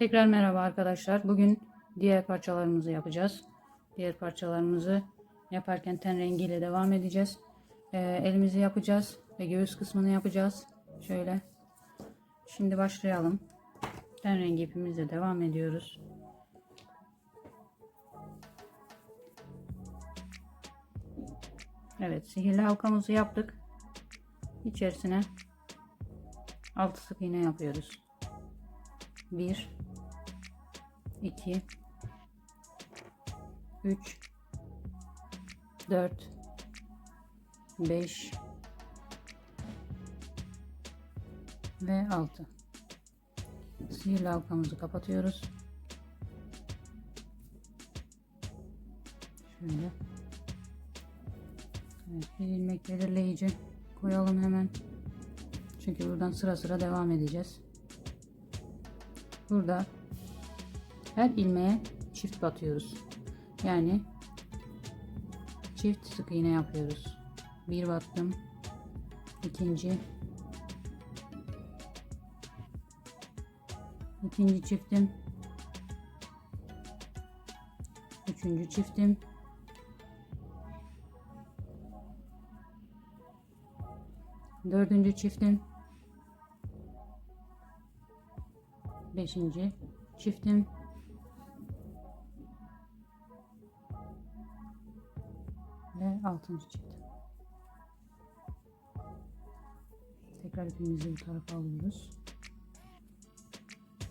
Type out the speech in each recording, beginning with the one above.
Tekrar merhaba arkadaşlar. Bugün diğer parçalarımızı yapacağız. Diğer parçalarımızı yaparken ten rengiyle devam edeceğiz. Ee, elimizi yapacağız ve göğüs kısmını yapacağız. Şöyle. Şimdi başlayalım. Ten rengi ipimizle devam ediyoruz. Evet, sihirli halkamızı yaptık. İçerisine 6 sık iğne yapıyoruz. 1 2 3 4 5 ve 6 sihirli halkamızı kapatıyoruz. Şöyle. Evet, bir ilmek belirleyici. Koyalım hemen. Çünkü buradan sıra sıra devam edeceğiz. Burada her ilmeğe çift batıyoruz. Yani çift sık iğne yapıyoruz. Bir battım. ikinci ikinci çiftim üçüncü çiftim dördüncü çiftim beşinci çiftim ve altıncı çift. Tekrar ipimizi bu tarafa alıyoruz.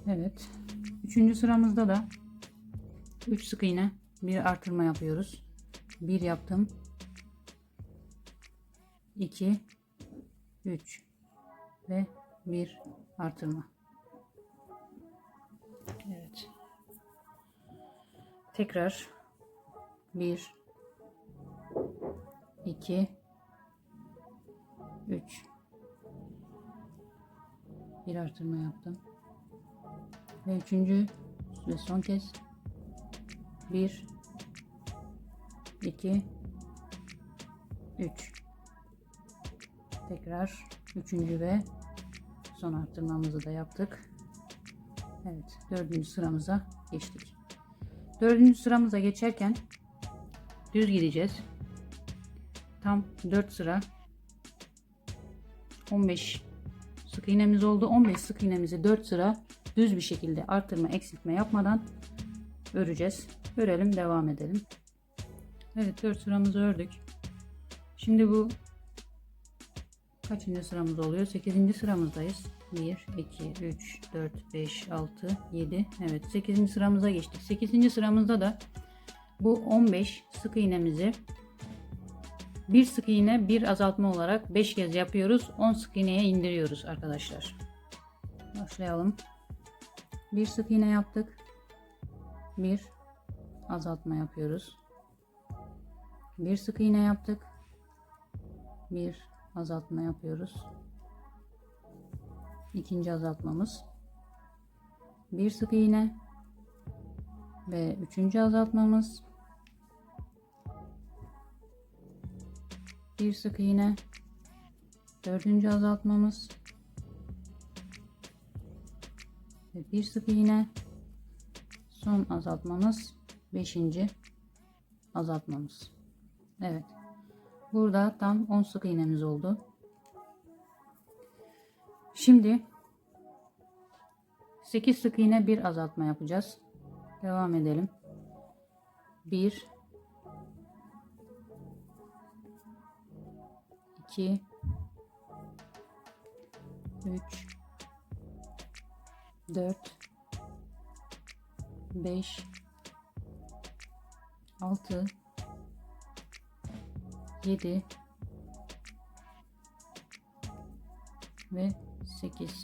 Evet. Üçüncü sıramızda da 3 sık iğne bir artırma yapıyoruz. Bir yaptım. 2 3 ve bir artırma. Evet. Tekrar 1 2 3 bir artırma yaptım. Ve üçüncü ve son kez 1 2 3 tekrar üçüncü ve son arttırmamızı da yaptık. Evet dördüncü sıramıza geçtik. Dördüncü sıramıza geçerken düz gideceğiz. Tam 4 sıra 15 sık iğnemiz oldu. 15 sık iğnemizi 4 sıra düz bir şekilde artırma eksiltme yapmadan öreceğiz. Örelim devam edelim. Evet 4 sıramızı ördük. Şimdi bu kaçıncı sıramız oluyor? 8. sıramızdayız. 1, 2, 3, 4, 5, 6, 7. Evet 8. sıramıza geçtik. 8. sıramızda da bu 15 sık iğnemizi bir sık iğne bir azaltma olarak 5 kez yapıyoruz. 10 sık iğneye indiriyoruz arkadaşlar. Başlayalım. Bir sık iğne yaptık. Bir azaltma yapıyoruz. Bir sık iğne yaptık. Bir azaltma yapıyoruz. İkinci azaltmamız. Bir sık iğne ve üçüncü azaltmamız. Bir sık iğne dördüncü azaltmamız. Ve bir sık iğne son azaltmamız. Beşinci azaltmamız. Evet. Burada tam 10 sık iğnemiz oldu. Şimdi 8 sık iğne bir azaltma yapacağız. Devam edelim. 1 2 3 4 5 6 7 ve 8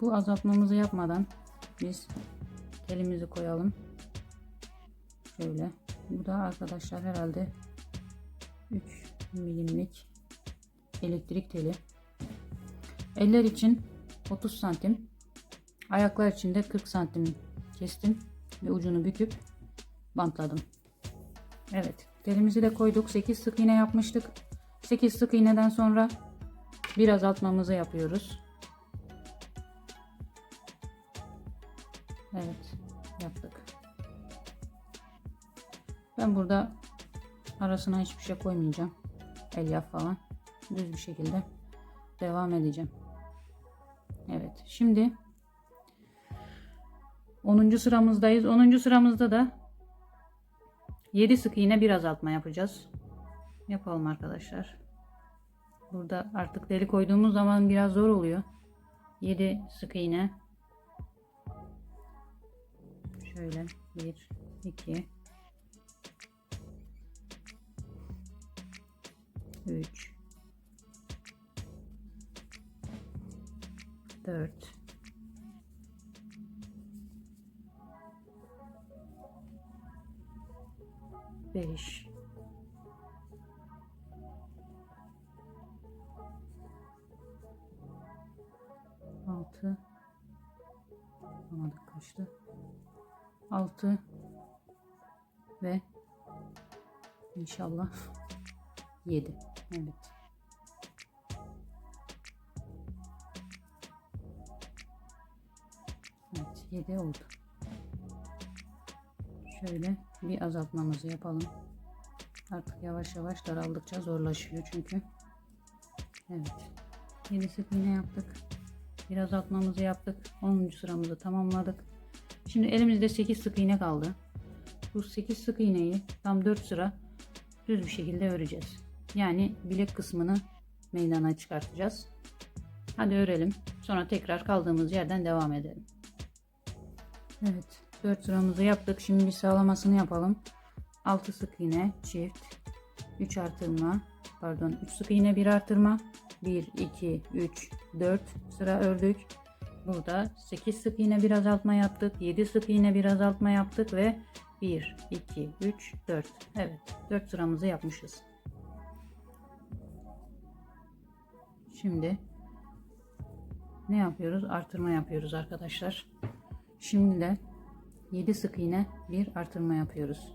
bu azaltmamızı yapmadan biz elimizi koyalım. Şöyle. Bu da arkadaşlar herhalde 3 milimlik elektrik teli. Eller için 30 santim. Ayaklar için de 40 santim kestim ve ucunu büküp bantladım. Evet, telimizi de koyduk. 8 sık iğne yapmıştık. 8 sık iğneden sonra bir azaltmamızı yapıyoruz. Evet yaptık. Ben burada arasına hiçbir şey koymayacağım. Elyaf falan. Düz bir şekilde devam edeceğim. Evet. Şimdi 10. sıramızdayız. 10. sıramızda da 7 sık iğne bir azaltma yapacağız. Yapalım arkadaşlar. Burada artık deli koyduğumuz zaman biraz zor oluyor. 7 sık iğne. Şöyle 1 2 3 4 5 6 Anladık kaçtı. 6 ve inşallah 7 evet Evet 7 oldu. Şöyle bir azaltmamızı yapalım. Artık yavaş yavaş daraldıkça zorlaşıyor çünkü. Evet. 7 sık iğne yaptık. Bir azaltmamızı yaptık. 10. sıramızı tamamladık. Şimdi elimizde 8 sık iğne kaldı. Bu 8 sık iğneyi tam 4 sıra düz bir şekilde öreceğiz. Yani bilek kısmını meydana çıkartacağız. Hadi örelim. Sonra tekrar kaldığımız yerden devam edelim. Evet. 4 sıramızı yaptık. Şimdi sağlamasını yapalım. 6 sık iğne çift. 3 artırma. Pardon 3 sık iğne 1 artırma. 1, 2, 3, 4 sıra ördük. Burada 8 sık iğne bir azaltma yaptık. 7 sık iğne bir azaltma yaptık ve 1, 2, 3, 4. Evet 4 sıramızı yapmışız. Şimdi ne yapıyoruz? Artırma yapıyoruz arkadaşlar. Şimdi de 7 sık iğne bir artırma yapıyoruz.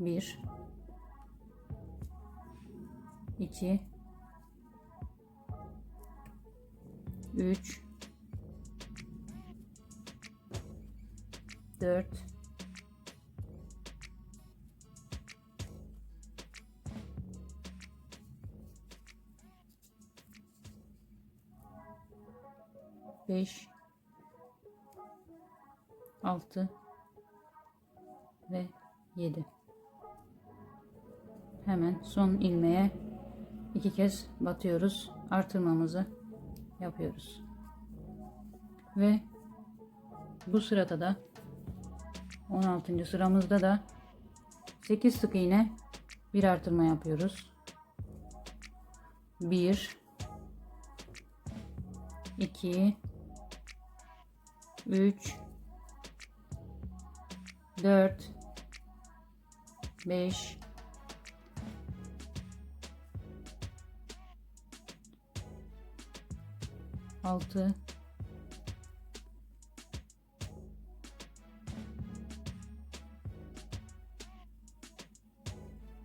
1 2 3 4 5 6 ve 7 hemen son ilmeğe iki kez batıyoruz. Artırmamızı yapıyoruz. Ve bu sırada da 16. sıramızda da 8 sık iğne bir artırma yapıyoruz. 1 2 3 4 5 6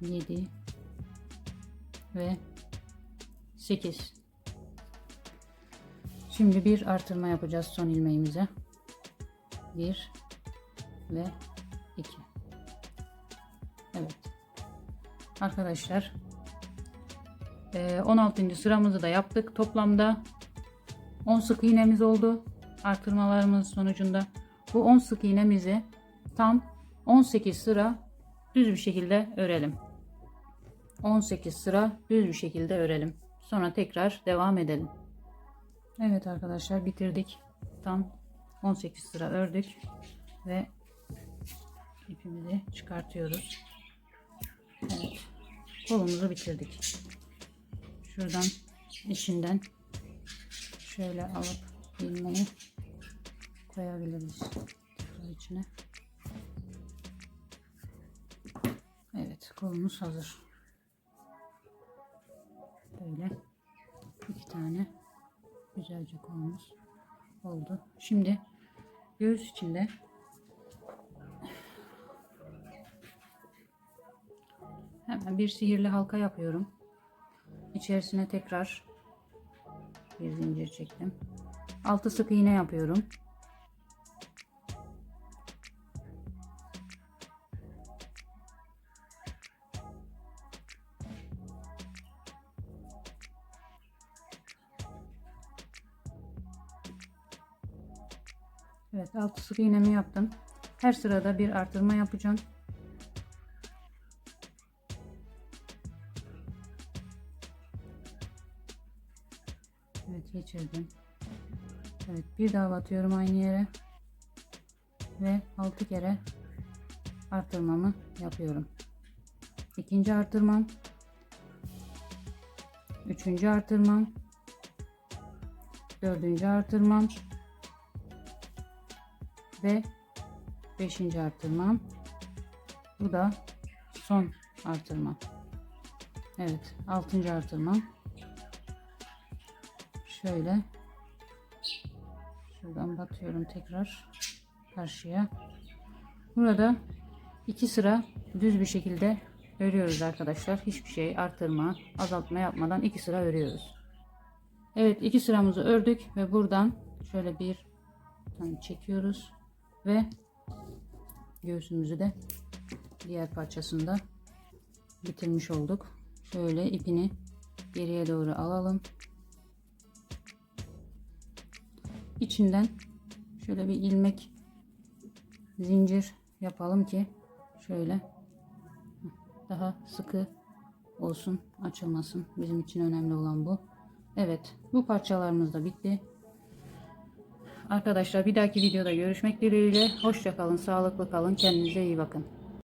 7 ve 8 Şimdi bir artırma yapacağız son ilmeğimize. 1 ve 2. Evet. Arkadaşlar 16. sıramızı da yaptık. Toplamda 10 sık iğnemiz oldu. Artırmalarımız sonucunda bu 10 sık iğnemizi tam 18 sıra düz bir şekilde örelim. 18 sıra düz bir şekilde örelim. Sonra tekrar devam edelim. Evet arkadaşlar bitirdik. Tam 18 sıra ördük ve ipimizi çıkartıyoruz. Evet. Kolumuzu bitirdik. Şuradan içinden şöyle alıp ilmeği koyabiliriz içine. Evet kolumuz hazır. Böyle iki tane güzelce kolumuz oldu. Şimdi göğüs içinde hemen bir sihirli halka yapıyorum. İçerisine tekrar bir zincir çektim. 6 sık iğne yapıyorum. Evet 6 sık iğnemi yaptım. Her sırada bir artırma yapacağım. Evet geçirdim. Evet bir daha batıyorum aynı yere. Ve 6 kere artırmamı yapıyorum. İkinci artırmam. Üçüncü artırmam. Dördüncü artırmam. Ve beşinci artırmam. Bu da son artırmam. Evet. Altıncı artırmam. Şöyle. Şuradan batıyorum tekrar karşıya. Burada iki sıra düz bir şekilde örüyoruz arkadaşlar. Hiçbir şey artırma, azaltma yapmadan iki sıra örüyoruz. Evet iki sıramızı ördük ve buradan şöyle bir tane çekiyoruz ve göğsümüzü de diğer parçasında bitirmiş olduk. Şöyle ipini geriye doğru alalım. İçinden şöyle bir ilmek zincir yapalım ki şöyle daha sıkı olsun açılmasın bizim için önemli olan bu Evet bu parçalarımız da bitti arkadaşlar bir dahaki videoda görüşmek dileğiyle. Hoşça kalın sağlıklı kalın kendinize iyi bakın